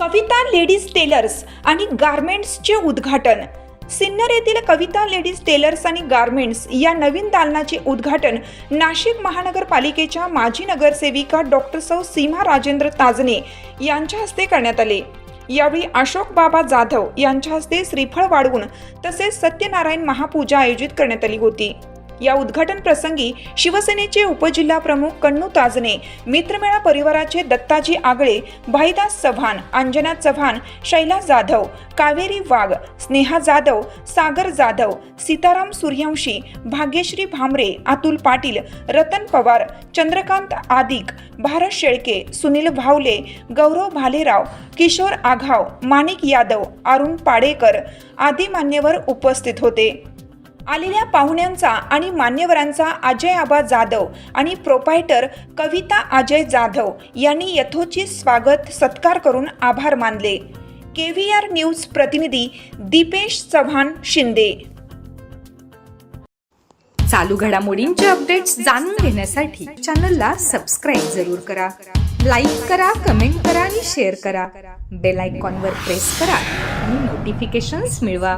कविता ladies tailors आणि गारमेंट्सचे उद्घाटन. सिन्नर येथील कविता लेडीज टेलर्स आणि गारमेंट्स या नवीन दालनाचे उद्घाटन नाशिक महानगरपालिकेच्या माजी नगरसेविका डॉक्टर सौ सीमा राजेंद्र ताजने यांच्या हस्ते करण्यात आले. यावेळी अशोक बाबा जाधव यांच्या हस्ते श्रीफळ वाढवून तसेच सत्यनारायण महापूजा आयोजित करण्यात आली होती. या उद्घाटन प्रसंगी शिवसेनेचे उपजिल्हा प्रमुख कण्णू ताजने मित्रमेळा परिवाराचे दत्ताजी आगळे भाईदास चव्हाण अंजना चव्हाण शैला जाधव कावेरी वाघ स्नेहा जाधव सागर जाधव सीताराम सूर्यवंशी भाग्यश्री भामरे अतुल पाटील रतन पवार चंद्रकांत आदिक भारत शेळके सुनील भावले गौरव भालेराव किशोर आघाव माणिक यादव अरुण पाडेकर आदी मान्यवर उपस्थित होते. आलेल्या पाहुण्यांचा आणि मान्यवरांचा अजय आबा जाधव आणि प्रोपायटर कविता अजय जाधव यांनी यथोचित स्वागत सत्कार करून आभार मानले. के व्ही आर न्यूज प्रतिनिधी दीपेश चव्हाण शिंदे. चालू घडामोडींचे अपडेट्स जाणून घेण्यासाठी चॅनलला सबस्क्राईब जरूर करा. लाईक करा कमेंट करा आणि शेअर करा. बेल आयकॉनवर प्रेस करा आणि नोटिफिकेशन्स मिळवा.